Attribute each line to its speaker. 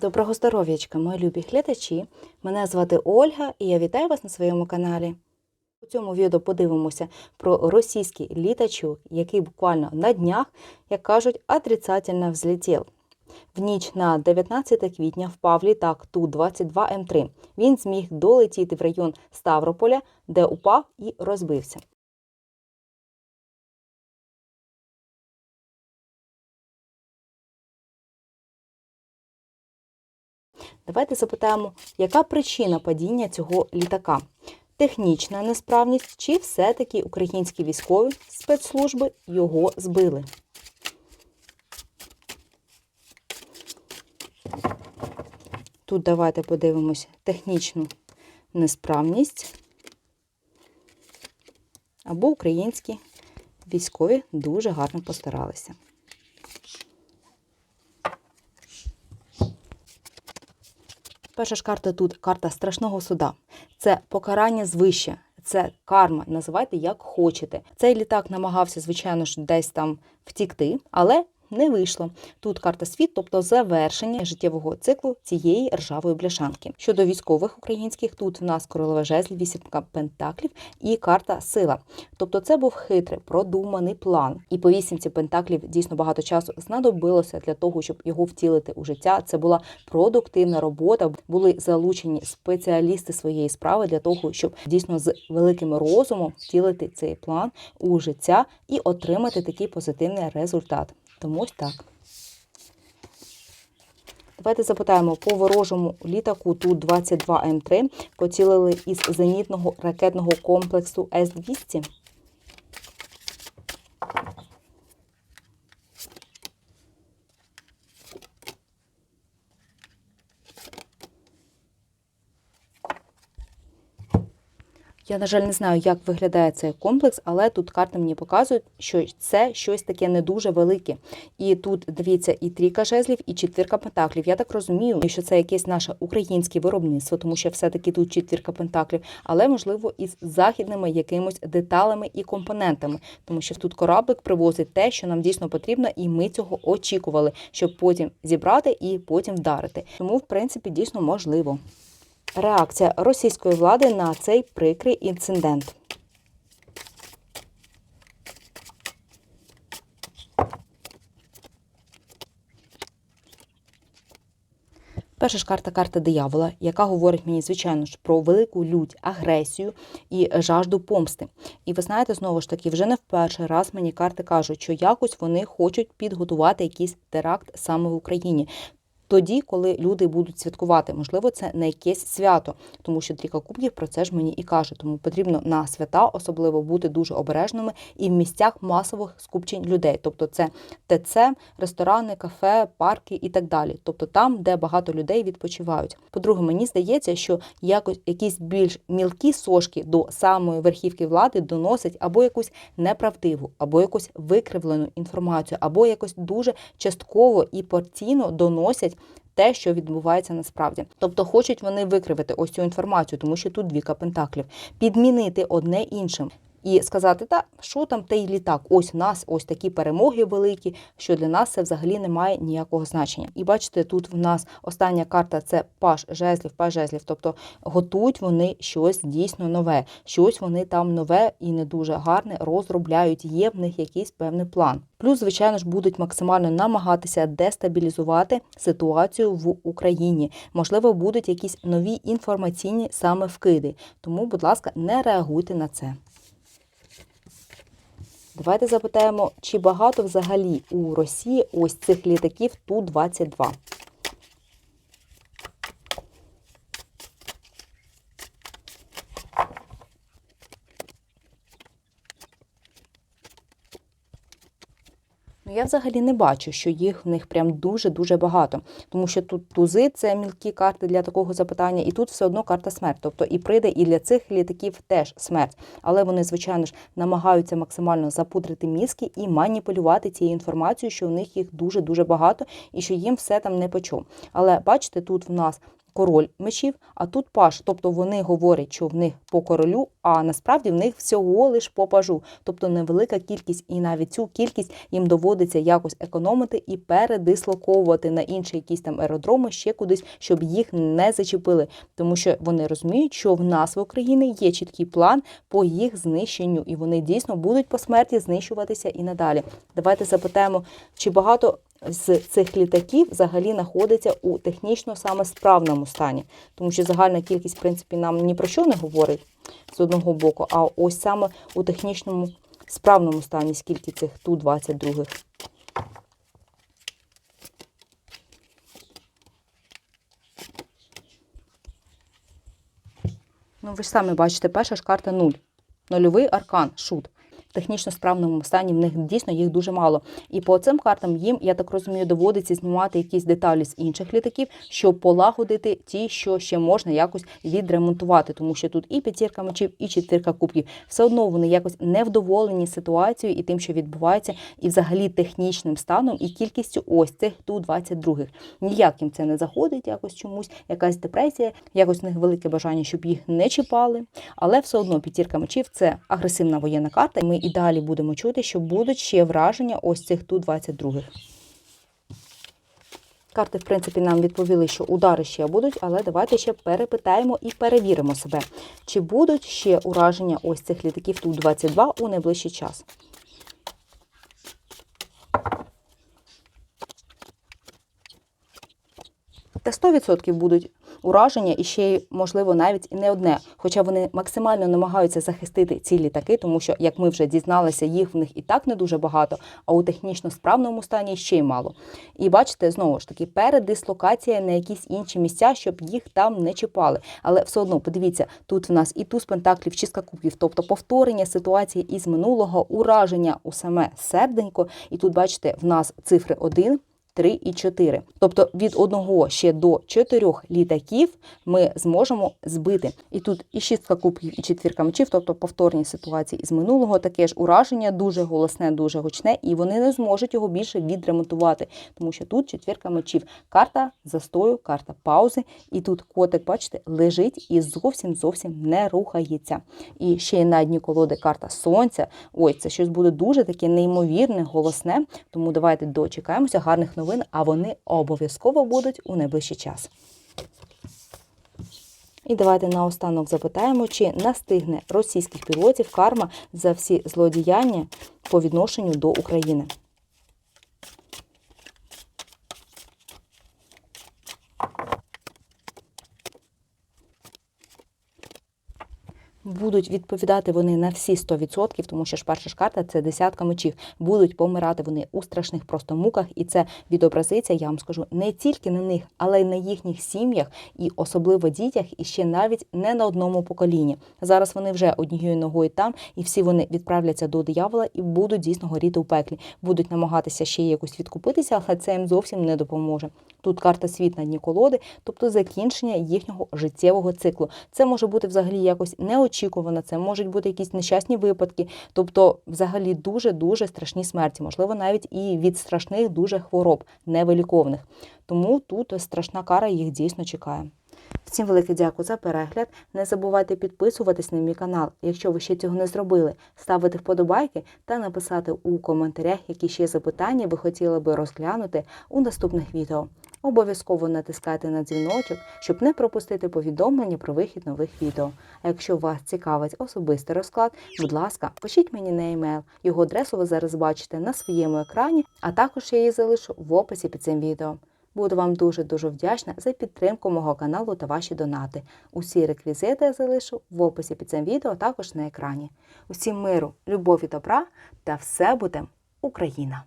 Speaker 1: Доброго здоров'ячка, мої любі глядачі! Мене звати Ольга і я вітаю вас на своєму каналі. У цьому відео подивимося про російський літачок, який буквально на днях, як кажуть, отрицательно взлетів. В ніч на 19 квітня впав літак Ту-22М3. Він зміг долетіти в район Ставрополя, де упав і розбився. Давайте запитаємо, яка причина падіння цього літака? Технічна несправність чи все-таки українські військові спецслужби його збили? Тут давайте подивимося технічну несправність або українські військові дуже гарно постаралися. Перша ж карта тут карта страшного суда. Це покарання звище, це карма. Називайте як хочете. Цей літак намагався, звичайно ж, десь там втікти, але не вийшло. Тут карта світ, тобто завершення життєвого циклу цієї ржавої бляшанки. Щодо військових українських, тут в нас королева жезлів, вісімка пентаклів і карта сила. Тобто, це був хитрий, продуманий план. І по вісімці пентаклів дійсно багато часу знадобилося для того, щоб його втілити у життя. Це була продуктивна робота. Були залучені спеціалісти своєї справи для того, щоб дійсно з великим розумом втілити цей план у життя і отримати такий позитивний результат. Тому ось так. Давайте запитаємо по ворожому літаку Ту-22М3 поцілили із зенітного ракетного комплексу С-200. Я, на жаль, не знаю, як виглядає цей комплекс, але тут карти мені показують, що це щось таке не дуже велике. І тут дивіться і трійка жезлів, і четвірка пентаклів. Я так розумію, що це якесь наше українське виробництво, тому що все-таки тут четвірка пентаклів, але можливо із західними якимось деталями і компонентами, тому що тут кораблик привозить те, що нам дійсно потрібно, і ми цього очікували, щоб потім зібрати і потім вдарити. Тому, в принципі, дійсно можливо. Реакція російської влади на цей прикрий інцидент. Перша ж карта карта диявола, яка говорить мені, звичайно ж, про велику лють, агресію і жажду помсти. І ви знаєте, знову ж таки, вже не в перший раз мені карти кажуть, що якось вони хочуть підготувати якийсь теракт саме в Україні тоді, коли люди будуть святкувати. Можливо, це не якесь свято, тому що трійка кубків про це ж мені і каже. Тому потрібно на свята особливо бути дуже обережними і в місцях масових скупчень людей. Тобто, це ТЦ, ресторани, кафе, парки і так далі. Тобто там, де багато людей відпочивають. По-друге, мені здається, що якось якісь більш мілкі сошки до самої верхівки влади доносять або якусь неправдиву, або якусь викривлену інформацію, або якось дуже частково і порційно доносять те, що відбувається насправді. Тобто хочуть вони викривити ось цю інформацію, тому що тут двіка пентаклів, підмінити одне іншим. І сказати, та що там той літак? Ось у нас ось такі перемоги великі, що для нас це взагалі не має ніякого значення. І бачите, тут в нас остання карта це паш жезлів, паш жезлів. Тобто готують вони щось дійсно нове, щось вони там нове і не дуже гарне розробляють. Є в них якийсь певний план. Плюс, звичайно ж, будуть максимально намагатися дестабілізувати ситуацію в Україні. Можливо, будуть якісь нові інформаційні саме вкиди. Тому, будь ласка, не реагуйте на це. Давайте запитаємо, чи багато взагалі у Росії ось цих літаків Ту-22. Взагалі не бачу, що їх в них прям дуже-дуже багато. Тому що тут тузи це мілкі карти для такого запитання, і тут все одно карта смерть. Тобто і прийде, і для цих літаків теж смерть. Але вони, звичайно ж, намагаються максимально запудрити мізки і маніпулювати цією інформацією, що в них їх дуже-дуже багато і що їм все там не почув. Але бачите, тут в нас король мечів, а тут паш. Тобто вони говорять, що в них по королю, а насправді в них всього лиш по пажу. Тобто невелика кількість, і навіть цю кількість їм доводиться якось економити і передислоковувати на інші якісь там аеродроми ще кудись, щоб їх не зачепили. Тому що вони розуміють, що в нас в Україні є чіткий план по їх знищенню, і вони дійсно будуть по смерті знищуватися і надалі. Давайте запитаємо, чи багато з цих літаків взагалі знаходиться у технічно саме справному стані, тому що загальна кількість, в принципі, нам ні про що не говорить з одного боку, а ось саме у технічному справному стані, скільки цих Ту-22. Ну, ви ж самі бачите, перша ж карта 0. Нульовий аркан, шут. Технічно справному стані в них дійсно їх дуже мало. І по цим картам їм, я так розумію, доводиться знімати якісь деталі з інших літаків, щоб полагодити ті, що ще можна якось відремонтувати. Тому що тут і п'ятірка мечів, і четвірка кубків. Все одно вони якось невдоволені ситуацією і тим, що відбувається, і взагалі технічним станом, і кількістю ось цих ту 22 Ніяк їм це не заходить, якось чомусь, якась депресія, якось в них велике бажання, щоб їх не чіпали. Але все одно п'ятірка мечів це агресивна воєнна карта. Ми і далі будемо чути, що будуть ще враження ось цих ту 22 Карти, в принципі, нам відповіли, що удари ще будуть, але давайте ще перепитаємо і перевіримо себе, чи будуть ще ураження ось цих літаків Ту-22 у найближчий час. Та 100% будуть ураження і ще й, можливо, навіть і не одне. Хоча вони максимально намагаються захистити ці літаки, тому що, як ми вже дізналися, їх в них і так не дуже багато, а у технічно справному стані ще й мало. І бачите, знову ж таки, передислокація на якісь інші місця, щоб їх там не чіпали. Але все одно, подивіться, тут в нас і туз пентаклів, чистка кубків, тобто повторення ситуації із минулого, ураження у саме серденько. І тут, бачите, в нас цифри 1, 3 і 4. Тобто від одного ще до чотирьох літаків ми зможемо збити. І тут і шістка кубків, і четвірка мечів, тобто повторні ситуації із минулого, таке ж ураження дуже голосне, дуже гучне, і вони не зможуть його більше відремонтувати, тому що тут четвірка мечів. Карта застою, карта паузи. І тут котик, бачите, лежить і зовсім зовсім не рухається. І ще й на дні колоди карта сонця. Ой, це щось буде дуже таке неймовірне, голосне. Тому давайте дочекаємося гарних новин новин, а вони обов'язково будуть у найближчий час. І давайте наостанок запитаємо, чи настигне російських пілотів карма за всі злодіяння по відношенню до України. Будуть відповідати вони на всі 100%, тому що ж перша ж карта це десятка мечів. Будуть помирати вони у страшних просто муках, і це відобразиться, я вам скажу, не тільки на них, але й на їхніх сім'ях, і особливо дітях, і ще навіть не на одному поколінні. Зараз вони вже однією ногою там, і всі вони відправляться до диявола і будуть дійсно горіти у пеклі. Будуть намагатися ще якось відкупитися, але це їм зовсім не допоможе. Тут карта світ на дні колоди, тобто закінчення їхнього життєвого циклу. Це може бути взагалі якось неочікувано, це можуть бути якісь нещасні випадки, тобто, взагалі, дуже дуже страшні смерті, можливо, навіть і від страшних дуже хвороб, невиліковних. Тому тут страшна кара їх дійсно чекає. Всім велике дякую за перегляд. Не забувайте підписуватись на мій канал, якщо ви ще цього не зробили, ставити вподобайки та написати у коментарях, які ще запитання ви хотіли би розглянути у наступних відео. Обов'язково натискайте на дзвіночок, щоб не пропустити повідомлення про вихід нових відео. А якщо вас цікавить особистий розклад, будь ласка, пишіть мені на емейл. Його адресу ви зараз бачите на своєму екрані, а також я її залишу в описі під цим відео. Буду вам дуже-дуже вдячна за підтримку мого каналу та ваші донати. Усі реквізити я залишу в описі під цим відео, а також на екрані. Усім миру, любові, добра та все буде Україна!